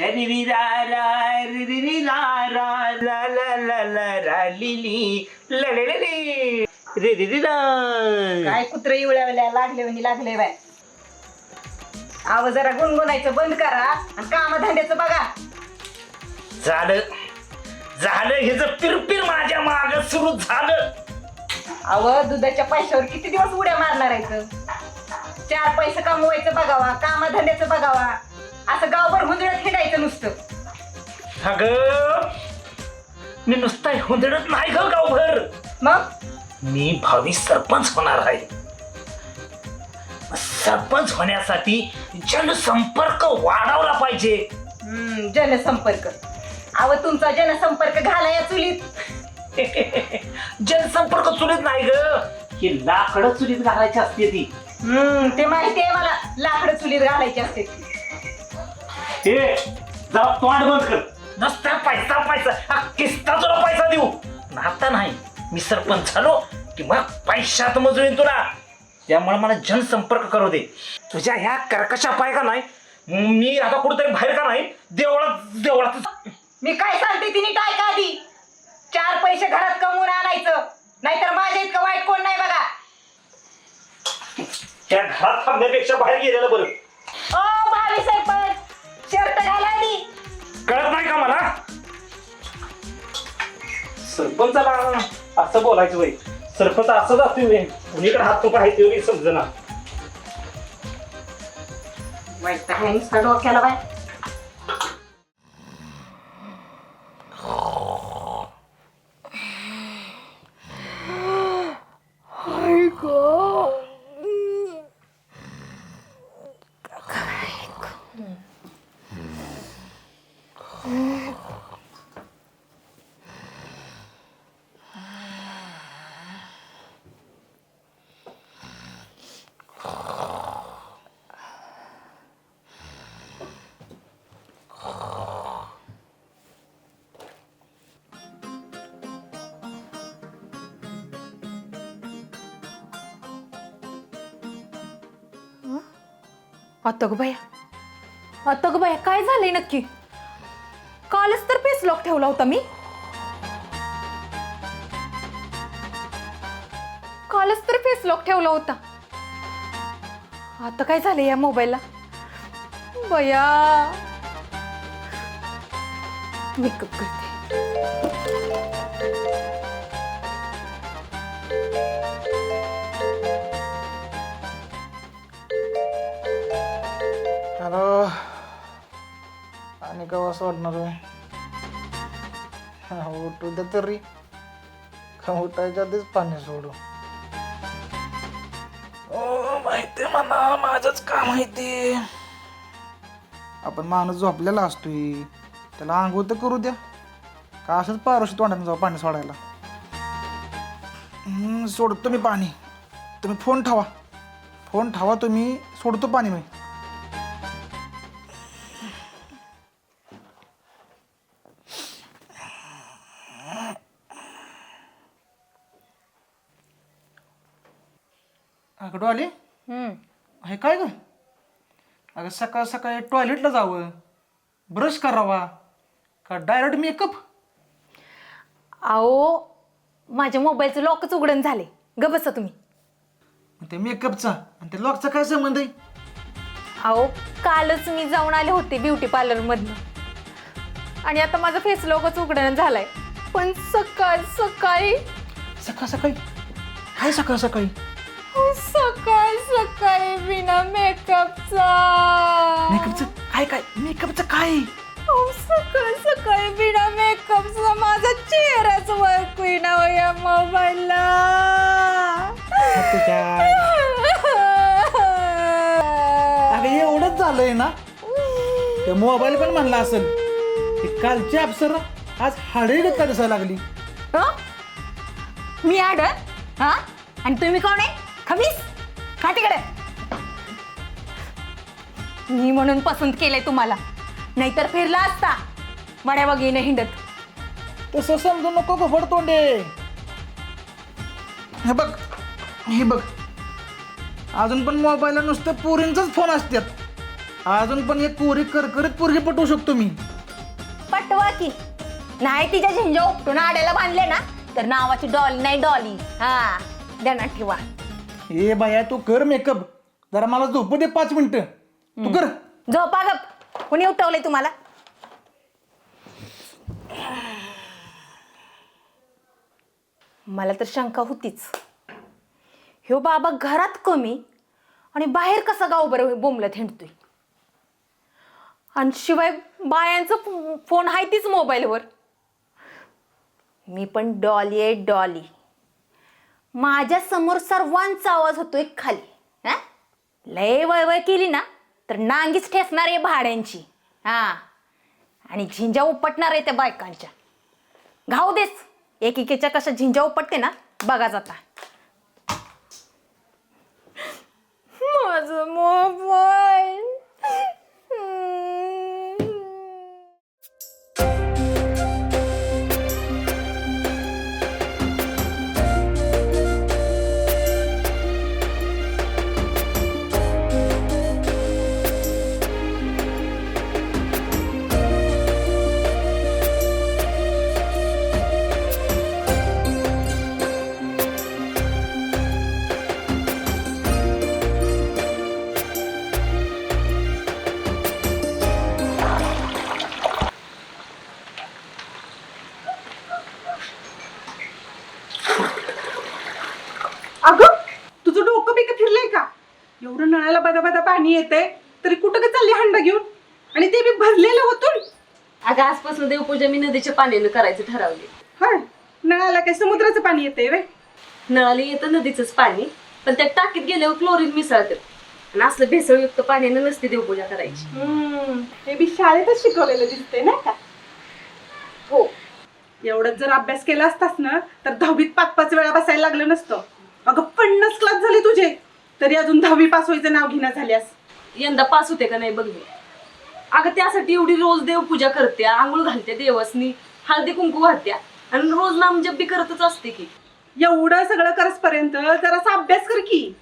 रि रि रा रा रि रि ला रा ला ला ला ला रा ली ली ला ला ला ली. रि रि रि रा काय कुत्रे इवळ्या लागले म्हणजे लागले बाय. आव जरा गुणगुणायचं बंद करा आणि कामधंद्याचं बघा. झालं. झालं हे जर पिरपिर माझ्या माग सुरू झालं. अव दुधाच्या पैशावर किती दिवस उड्या मारणार आहेत? चार पैसे कमवायचं बघावा कामधंद्याचं बघावा. असं गावभर हुंदळत हिंडायचं नुसतं. अग मी नुसता हुंदडत नाही ग गावभर. मग? मी भावी सरपंच होणार आहे. सरपंच होण्यासाठी जनसंपर्क वाढवला पाहिजे. हम्म, जनसंपर्क. अव तुमचा जनसंपर्क घाला या चुलीत. जनसंपर्क चुलीत नाही ग. ही लाकडं चुलीत घालायची असते ती. हम्म ते माहिती आहे मला. लाकडं चुलीत घालायची असते हे जा तोंड बंद कर. नसता पैसा पैसा. हा किस्ता तुला पैसा देऊ. आता नाही. मी सरपंच झालो की मग पैशात मजुरीन तुला. त्यामुळे मला जनसंपर्क करू दे. तुझ्या ह्या कर्कशा पाय का नाही? मी आता कुठेतरी बाहेर का नाही? देवळात देवळात. मी काय सांगते तिने काय का आधी? चार पैसे घरात कमवून आणायचं. नाहीतर माझ्या इतकं वाईट कोण नाही बघा. त्या घरात थांबण्यापेक्षा बाहेर गेलेलं बरं. शर्ट घाला आधी कळत नाही का मला? सरपंचाला असं बोलायचं वय सरपंच असं जातोय व्हय. कुणीकडे हात तो आहे ते समजना. डोक्याला बाय आता ग बाया. आता ग बाया काय झालंय नक्की? कालच तर पेस लॉक ठेवला होता मी. कालच तर फेस लॉक ठेवला होता. आता काय झालंय या मोबाईलला? बया. मेकअप कर आणि का असं वाटणार आहे उठू दे तरी. उठायच्या आधीच पाणी सोडू. ओ माहिती मला माझंच का माहिती आपण माणूस झोपलेला असतोय. त्याला आंघोळ तर करू द्या. का असंच पारोशी तोंडाने जाऊ पाणी सोडायला? सोडतो मी पाणी. तुम्ही फोन ठेवा. फोन ठेवा तुम्ही सोडतो पाणी मी. अगं डॉली हम्म. हे काय ग? अगं सकाळ सकाळी टॉयलेटला जावं. ब्रश करावा. का डायरेक्ट मेकअप अहो माझ्या मोबाईलचं लॉकच उघडण झाले. ग बसा तुम्ही. ते मेकअपचा आणि ते लॉकचा काय संबंध आहे? अहो कालच मी जाऊन आले होते ब्युटी पार्लरमधनं आणि आता माझा फेस लॉकच उघडणं झालाय. पण सकाळ सकाळी सकाळ सकाळी? काय सकाळ सकाळी. सकाळ सकाळी बिना मेकअपचा. मेकअपचं काय काय? मेकअपचं काय? अहो, सकाळ सकाळी बिना मेकअपचा. माझा चेहराच वर्क होईना हो या मोबाईलला. अगं एवढंच झालंय ना? ते मोबाईल पण म्हणला असेल. की कालची अप्सरा आज हाडे का दिसायला लागली. हं? मी आड हा? आणि तुम्ही कोण आहे? खमीस का तिकडे मी म्हणून पसंत केलंय तुम्हाला. नाहीतर फिरला असता. बड्या बघीने हिंडत. तसं समजू नको घोबड तोंडे. हे बघ हे बघ. अजून पण मोबाईलला नुसतं पोरींचाच फोन असतात अजून पण एक कोरी करकरीत पोरगी पटवू शकतो मी. पटवा की. नाही तिच्या झिंजा उपटून आड्याला बांधले ना तर नावाची डॉली नाही डॉली. हा ध्यानात ठेवा. ए बाया तू कर मेकअप जरा मला झोपू दे पाच मिनिटं. तू कर. झोपा गप. कुणी उठवलंय तुम्हाला? मला तर शंका होतीच. ह्यो बाबा घरात कमी आणि बाहेर कसा गाव बरं बोंबलत हिंडतोय. आणि शिवाय बायांचं फोन आहे तीच मोबाईलवर. मी पण डॉली आहे डॉली. माझ्यासमोर सर्वांचा आवाज होतोय खाली. हा? लय वळवळ केली ना तर नांगीच ठेसणार आहे भाड्यांची. हा. आणि झिंजा उपटणार आहे त्या बायकांच्या. घाऊ देस एकेकीच्या कशा झिंजा उपटते ना बघा जाता. एवढं नळाला बदा बदा पाणी येते तरी कुठं का चालली हंडा घेऊन? आणि ते बी भरलेलं होतून? अगं आजपासून देवपूजा मी नदीच्या पाण्यानं करायचं ठरवले होय? नळाला काय समुद्राचं पाणी येते वे नळाला येतं नदीचंच पाणी पण त्या टाकीत गेल्यावर क्लोरीन मिसळतं. आणि असलं भेसळयुक्त पाण्यानं नसते देवपूजा करायची. हे बी शाळेतच शिकवलेलं दिसते ना का? हो. एवढंच जर अभ्यास केला असतास ना तर दहावीत पाच पाच वेळा बसायला लागलं नसतं. अगं पन्नास क्लास झाले तुझे. तरी अजून दहावी पास व्हायचं नाव घेणं झाल्यास. यंदा पास होते का नाही बघ मी. अगं त्यासाठी एवढी रोज देवपूजा करते आंघोळ घालते देवसनी हळदी कुंकू वाहत्या आणि रोज नामजप बी करतच असते की. एवढं सगळं करसपर्यंत जरासा अभ्यास कर की.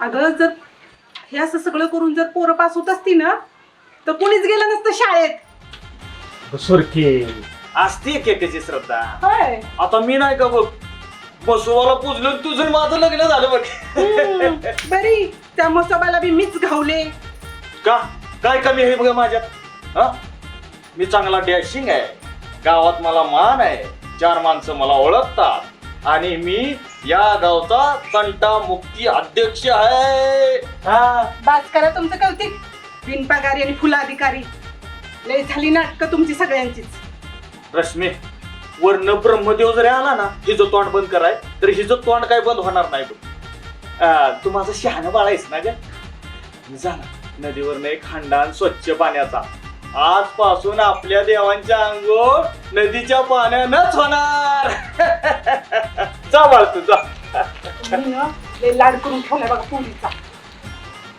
अगं जर हे असं सगळं करून जर पोरं पास होत असती ना तर कोणीच गेलं नसतं शाळेत. सुरखे. असते एकेकाची श्रद्धा. होय. आता मी नाही का बघ बसवाला पुजलो तुझं माझं लग्न झालं बघ. हम्म, बरी. त्या मसोबाला बी मीच घावले. का? काय कमी आहे बघा माझ्यात? हा? मी चांगला डॅशिंग आहे. गावात मला मान आहे. चार माणसं मला ओळखतात. आणि मी या गावचा तंटा मुक्ती अध्यक्ष आहे. हा? करा तुमचं कौतिक. बिनपगारी आणि फुलाधिकारी. लय झाली नाटकं तुमची सगळ्यांचीच. रश्मी वर्ण ब्रह्मदेव जरी आला ना हिचं तोंड बंद कराय तर हिचं तोंड काय बंद होणार नाही बघ. तू माझं शहाणं बाळायस ना ग? जा ना नदीवर एक खांडान स्वच्छ पाण्याचा. आजपासून आपल्या देवांच्या अंघोळ नदीच्या पाण्यानंच होणार. जा बाळ तू जा. लाड करून ठेवलाय बघा पोरीचा.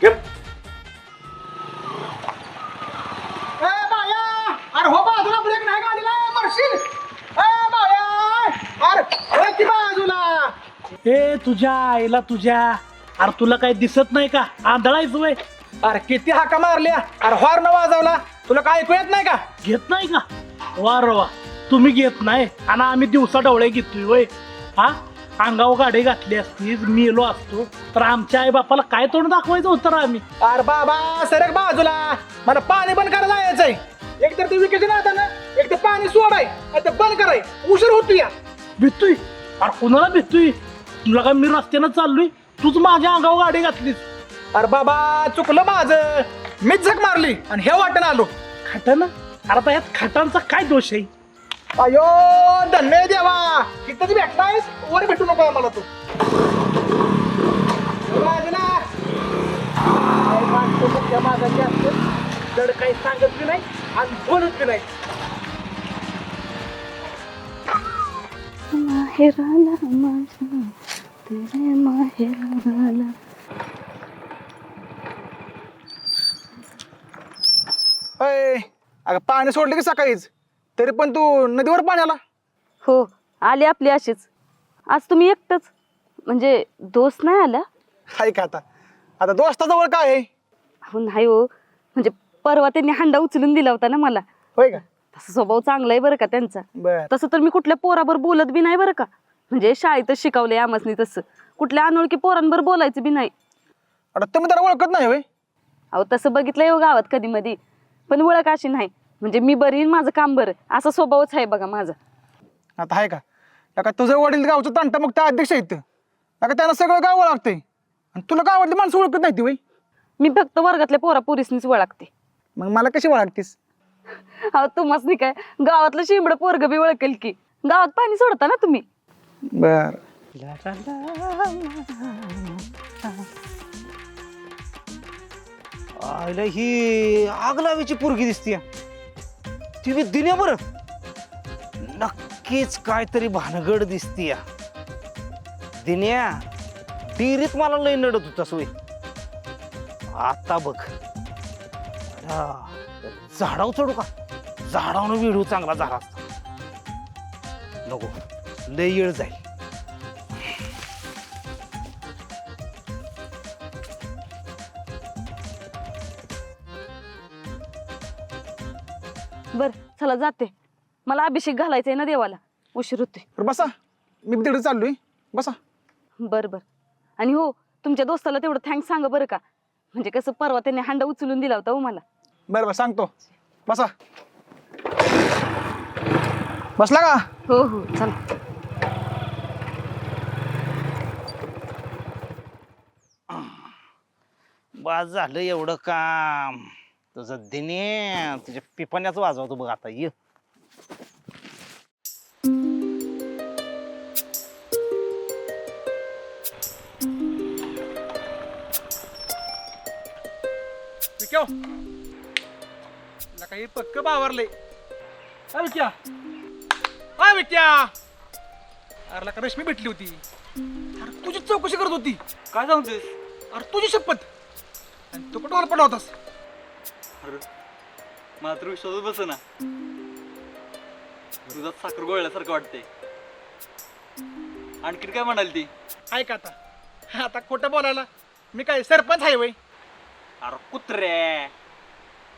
घे. अरे हो बाजूला ब्रेक नाही गाडीला मरशील ए बाया अरे ए ती बाजूला ए तुझ्या आईला तुझ्या. अरे तुला काही दिसत नाही का? आंधळायच वय अरे किती हाका मारल्या. अरे हॉर्न वाजवला. तुला काय ऐकू येत नाही का? घेत नाही का? वा रे वा. तुम्ही घेत नाही. आणि आम्ही दिवसा डवळे घेतोय वय हा? अंगावर गाडी घातली असती मेलो असतो. तर आमच्या आई बापाला काय तोंड दाखवायचं होतं रे आम्ही? अरे बाबा सरक बाजूला. मला पाणी बंद करायला यायचंय. एक तर ते विकेट ना ना एक तर पाणी सोडाय आणि ते बंद कराय. उशीर होतो या भितोय. अरे कुणाला भितोय? तुला काय मी रस्त्यानं चाललोय? तूच माझ्या अंगावर गाडी घातलीस. अरे बाबा चुकलं माझं. मीच झक मारली आणि हे वाटण आलो. खाटानं अरे आता यात खाटांचा काय दोष आहे? अयो धन्य देवा. इथं तू भेटलायस? वर भेटू नको आम्हाला तू. असते जड काही सांगत बी नाही आणि बोलत बी नाही अय अगं पाणी सोडलं की सकाळीच. तरी पण तू नदीवर पाणी आला? हो आली आपली अशीच. आज तुम्ही एकटंच. म्हणजे दोस्त नाही आला? हाय का आता? आता दोस्ताजवळ काय आहे? हो नाही हो. म्हणजे परवा त्यांनी हांडा उचलून दिला होता ना मला. होय का? तसा स्वभाव चांगला आहे बरं का त्यांचा. बर. तसं तर मी कुठल्या पोराबर बोलत बी नाही बरं का. म्हणजे शाळेतच शिकवलंय आमसनी तसं. कुठल्या अनोळखी पोरांवर बोलायचं बी नाही. तुम्ही त्याला ओळखत नाही होय. अहो तसं बघितलंय हो गावात कधी मधी पण ओळख अशी नाही. म्हणजे मी बरी आणि माझं काम बरं. असा स्वभावच आहे बघा माझा. आता आहे का? का तुझं वडील गावचं तंटा मग त्या अध्यक्ष आहेत. का त्यांना सगळं गाव लागतंय आणि तुला गावातली माणसं ओळखत नाही ती मी फक्त वर्गातल्या पोरा पोरीसनीच ओळखते. मग मला कशी ओळखतीस? अहो तुम्हाच नाही काय? गावातलं शिंबड पोरग बी ओळखेल की. गावात पाणी सोडता ना तुम्ही? बर. आयला ही आग लावायची पोरगी दिसतीय. ती मी दिल्या बरं नक्कीच काहीतरी भानगड दिसतीय. दिन्या डिरीत मला लय नडत होता सोय. आता बघ. झाडाव चढू का? झाडावनं विडू चांगला झाला नको. लय येळ जाईल. बर चला जाते. मला अभिषेक घालायचा आहे ना देवाला. उशीर होते बसा. मी तिकडे चाललोय. बसा. बर बर. आणि हो तुमच्या दोस्ताला तेवढं थँक्स सांगा बरं का. म्हणजे कसं परवा त्यांनी हांडा उचलून दिला होता हो मला. बरं बरं सांगतो. बसा. बसला का? हो हो चला. बाज झालं एवढं काम. तुझं दिने तुझ्या पिपाण्याच वाजवतो बघ आता ये. विक्यो. काही पक्क बावरले हा विक्या. हा विक्या. अरे लका रश्मी भेटली होती. अरे तुझी चौकशी करत होती. काय सांगतोस अरे तुझी शपथ. आणि तू कुठं पडला होतास? अरे मात्र विश्वासच बस ना दुधात साखर गोळल्यासारखं वाटते. आणखीन काय म्हणाल ती? ऐक आता. आता खोटं बोलायला मी काय सरपंच आहे वय? अरे कुत्रे.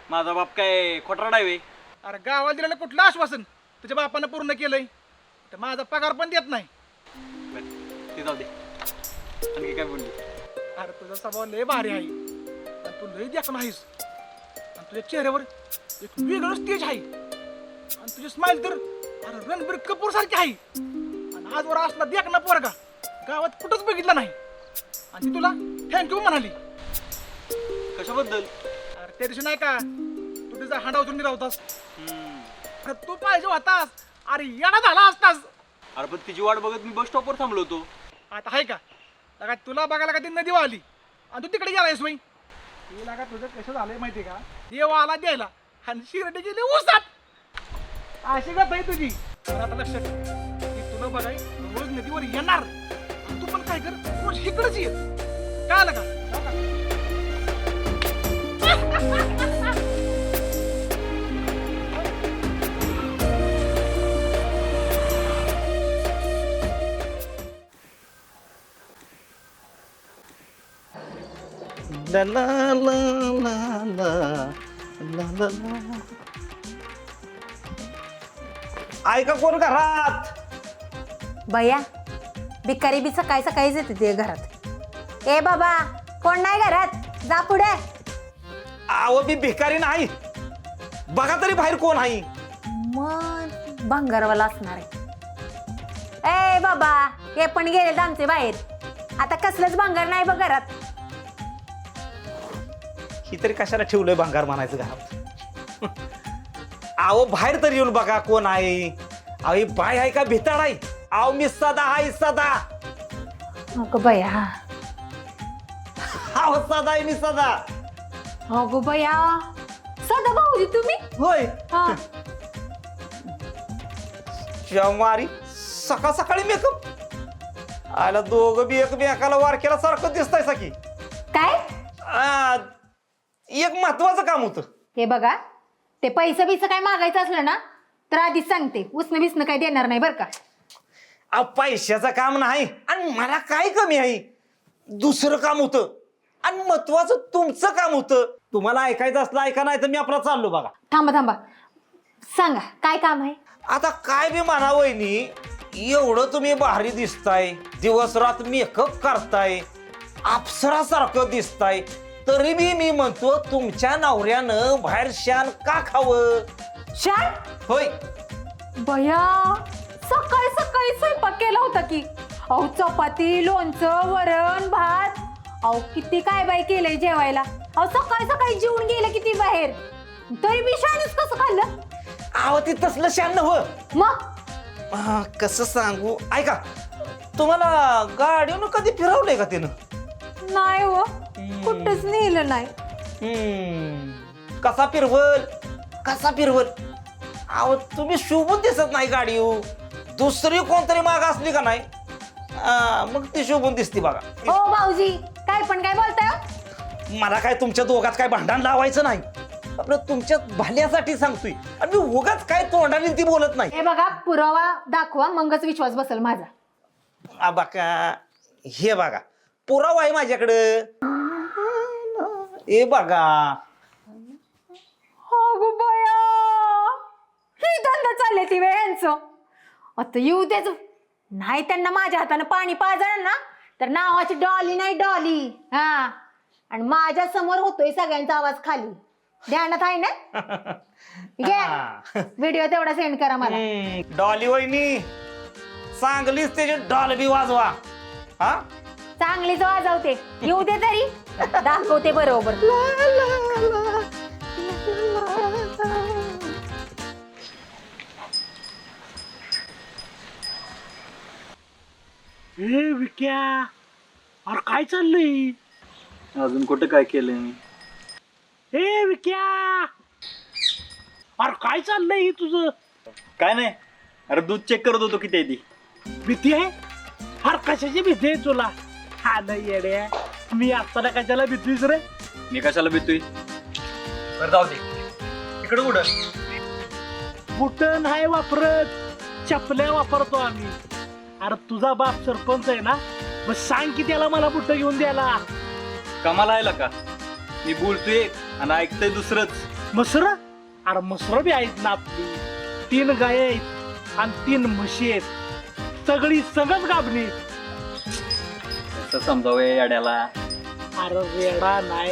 माझा बाप काय खोटराड आहे वे अरे गावाला दिलेलं कुठलं आश्वासन? तुझ्या बापानं पूर्ण केलंय. तर माझा पगार पण देत नाही. ते जाऊ दे. आणखी काय बोलली? अरे तुझा स्वभाव लय भारी आहे. तू लय देखणं आहेस आणि तुझ्या चेहऱ्यावर एक वेगळंच तेज आहे. आणि तुझी स्माइल तर अरे रणबीर कपूर सारखी आहे. आणि आजवर असला देखना पोरगा. गावात कुठंच बघितला नाही. आणि ती तुला थँक्यू म्हणाली. कशाबद्दल? अरे त्या दिवशी नाही का तू तिचा हांडा उचलून दिला होतास. अरे तू पाहिजे होतास. अरे येडा झाला असतास. अरे पण तिची वाट बघत मी बस स्टॉपवर थांबलो होतो. आता आहे का? तुला बघायला का ती नदी आली? आणि तू तिकडे गेलायस वय ते लागा तुझं कसं झालंय माहिती का? देव आला द्यायला आणि शिरडे गेले उसात अशी गत आहे तुझी. तर आता लक्षात ठेव. की तुला बघाय रोज नदीवर येणार. आणि तू पण काय कर रोज इकडंच ये. काय आलं का? La la la la la la la. la. ऐका कोण घरात? बया भिकारी बी सकाळी सकाळीच येते ते घरात. ए बाबा कोण नाही घरात? जा पुढे. आव मी भिकारी नाही. बघा तरी बाहेर कोण आहे. मग भंगारवाला असणार आहे. ए बाबा हे पण गेले आमचे बाहेर. आता कसलंच भंगार नाही बघ घरात. ही तरी कशाला ठेवलंय भंगार म्हणायचं घरात? आहो बाहेर तरी येऊन बघा कोण आहे. अहो ही बाय आहे का भिताड आहे? आहो मी सदा आहे सदा. अगं बया. आहो सदा आहे मी सदा. अगो बया. सदा भाऊजी तुम्ही? होय. हा. मारी सकाळ सकाळी मेकअप आला दोघं बी एकमेकाला वारकेला सारखं दिसताय सकी काय? आ, एक महत्वाचं काम होतं. हे बघा ते पैसे बिसं काय मागायचं असलं ना तर आधीच सांगते. उसनं बिसनं काय देणार नाही बरं का. अहो पैशाचं काम नाही आणि मला काय कमी आहे? दुसरं काम होतं आणि महत्वाचं तुमचं काम होतं. तुम्हाला ऐकायचं असलं ऐका नाही तर मी आपला चाललो बघा. थांबा थांबा. सांगा काय काम आहे? आता काय बी म्हणा वहिनी एवढं तुम्ही भारी दिसताय दिवस रात मेकअप करताय अप्सरासारखं दिसताय. तरी बी मी म्हणतो तुमच्या नवऱ्यानं बाहेर शान का खावं? शान? होय. बया सकाळी सकाळी स्वयंपाक केला होता की. अहो चपाती लोणचं वरण भात. अहो किती काय बाई केलंय जेवायला. अहो सकाळी सकाळी जेवून गेले किती बाहेर. तरी बी शानच कसं खाल्लं? आव ती तसलं शान नव्ह. मग? हा, कसं सांगू? ऐका तुम्हाला गाडीनं कधी फिरवलंय का तिनं? नाही हो. कुठंच नेलं नाही. हम्म, कसा फिरवल? कसा फिरवल? अहो तुम्ही शोभून दिसत नाही गाडी हो. दुसरी कोणतरी माग असली का नाही? आ, मग ती शोभून दिसती बघा. ओ भाऊजी. काय पण काय बोलताय हो? मला काय तुमच्या दोघात काय भांडण लावायचं नाही? आपलं तुमच्या भल्यासाठी सांगतोय. आणि मी उगाच काय तोंडाने ती बोलत नाही. हे बघा पुरावा दाखवा मगच विश्वास बसेल माझा. आ, हे बघा पुरावा आहे माझ्याकडं. हे बघा. अगो बया. ही धंदा चालले ती वेळ यांचं. आता येऊ देच नाही त्यांना माझ्या हातानं पाणी पाजलं ना तर नावाची डॉली नाही डॉली. हा. आणि माझ्यासमोर होतोय सगळ्यांचा आवाज खाली. ध्यानात आहे ना? घ्या व्हिडिओ तेवढा सेंड करा मला. हम्म, डॉली वहिनी चांगलीच त्याची डॉल बी वाजवा. हा? चांगलीच वाजवते. येऊ दे तरी. दाखवते बरोबर. ए विक्या अरे काय चाललंय? अजून कुठं काय केलंय मी? ए विक्या अरे काय चाललंय हे तुझं? काय नाही. अरे दूध चेक करत होतो किती आहे ती भीती आहे? अरे कशाची भीती आहे तुला? हा नाही येड्या मी असताना कशाला भीतीस रे? मी कशाला भेटतोय बरं जाऊ दे. इकडं कुठं? बुटन नाही वापरत. चपल्या वापरतो आम्ही. अरे तुझा बाप सरपंच आहे ना? मग सांग की त्याला मला बुट घेऊन द्यायला. कामाला आहे का मी बोलतोय आणि ऐकतोय दुसरंच. मसर? अरे मसर बी आहेत ना आपली. तीन गाय आहेत आणि तीन म्हशी आहेत. सगळी सगळंच गाबणी कसं समजावं याड्याला. अरे वेडा नाही.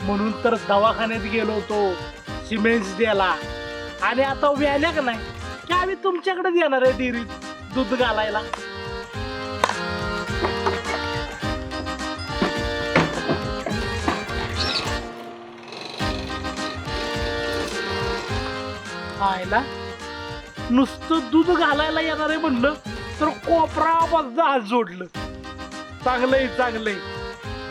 म्हणून तर दवाखान्यात गेलो होतो. सिमेंट्स द्यायला. आणि आता व्याल्या का नाही? की आम्ही तुमच्याकडे येणार आहे डेअरीत दूध घालायला. आयला. नुसतं दूध घालायला येणार आहे म्हणलं तर कोपरा बद्दल हात जोडलं. चांगलंय चांगलंय.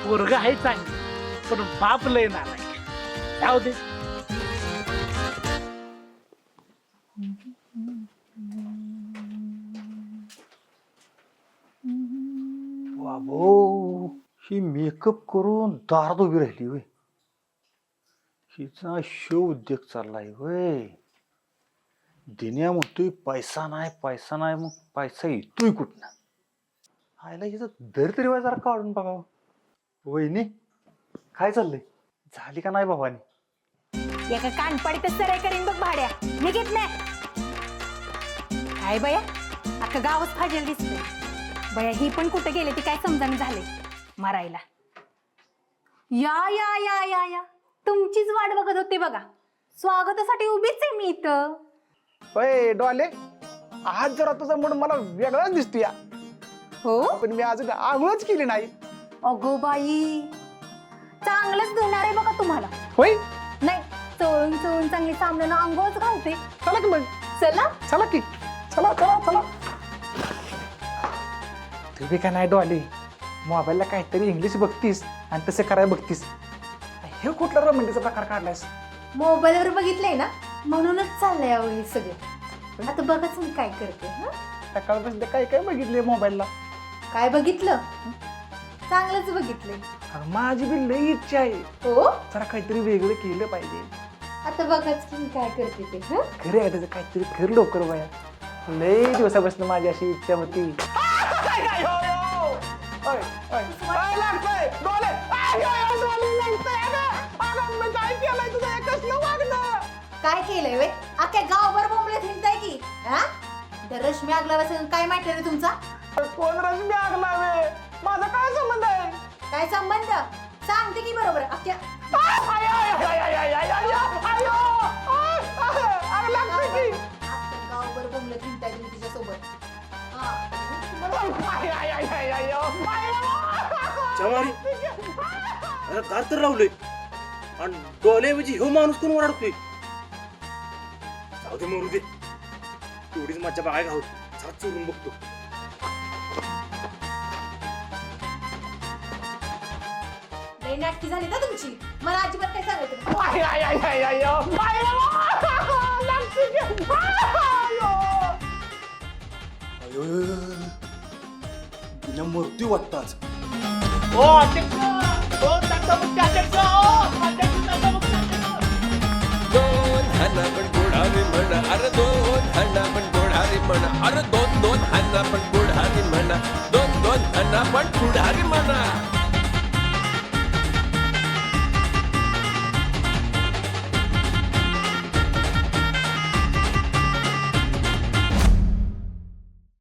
पोरग आहे चांगलं पण बाप लय नालायक जाऊ दे. बाबो ही मेकअप करून दारात उभी राहिली होय. हिचा शो उद्योग चाललाय होय. दिन्या म्हणतोय पैसा नाही पैसा नाही मग पैसा येतोय कुठनं? आयला हिचा दर तरी वाय जरा काढून बघावं वहिनी काय चाललंय? झाली का नाही बाबानी एका कानपाडीतच सराय करीन बघ भाड्या. मी घेत नाही. काय बया? अख्खा गावच फाजेल दिसतंय. बया ही पण कुठे गेले ती काय समजाने झाले मारायला. या या या या या. तुमचीच वाट बघत होते बघा. स्वागतासाठी उभीच आहे मी इथं. होय डॉले आज जरा तुझा मूड मला वेगळाच दिसतोय हो? पण मी अजून आंघोळच केली नाही. अगो बाई चांगलंच देणार आहे बघा तुम्हाला. होय? नाही चोळून चोळून चांगली सामन्यानं अंघोळच घालते. चला की मग. चला. चला की. चला चला चला. तुम्ही का नाही डॉली? मोबाईलला काहीतरी इंग्लिश बघतीस आणि तसं करायला बघतीस. हे कुठला रोमंटीचा प्रकार काढलायस? मोबाईलवर बघितलंय ना? म्हणूनच चाललंय अहो हे सगळं. आता बघच मी काय करते हं? सकाळपासून ते काय काय बघितले मोबाईलला? काय बघितलं? चांगलंच बघितलंय. अगं, माझी बी लई इच्छा आहे. हो? जरा काहीतरी वेगळं केलं पाहिजे. आता बघाच की मी काय करते ते हं? खरे आहे त्याचं काहीतरी खरं लवकर बाया. लई दिवसापासून माझी अशी इच्छा होती. काय केलंय वे? अख्ख्या गावभर बोंबले थिंडताय की हा? त्या रश्मी आगला काय माहिती रे तुमचा? कोंद्रच बॅग लावे माझा काय संबंध आहे काय संबंध सांगते की बरोबर अख्ख्या तर लावले आणि डोल्याऐवजी ह्यो माणूस कोण ओरडतोय जाऊ दे मरू दे तेवढीच माझ्या बाय घाऊ चोरून बघतो लई नाटकी झाली ना तुमची मला अजिबात काय सांगायचं नाही. आय, आय, आय, आय, आय, आय, आय, आय, आय. मृत्यू वाटताच ओ अध्यक्ष ओ तंटामुक्ती अध्यक्ष ओ अध्यक्ष तंटामुक्ती अध्यक्ष दोन हाना पण बुढारी अरे दोन हाना पण बुढारी म्हणा अरे दोन दोन हाना पण बुढारी म्हणा दोन दोन हाना पण बुढारी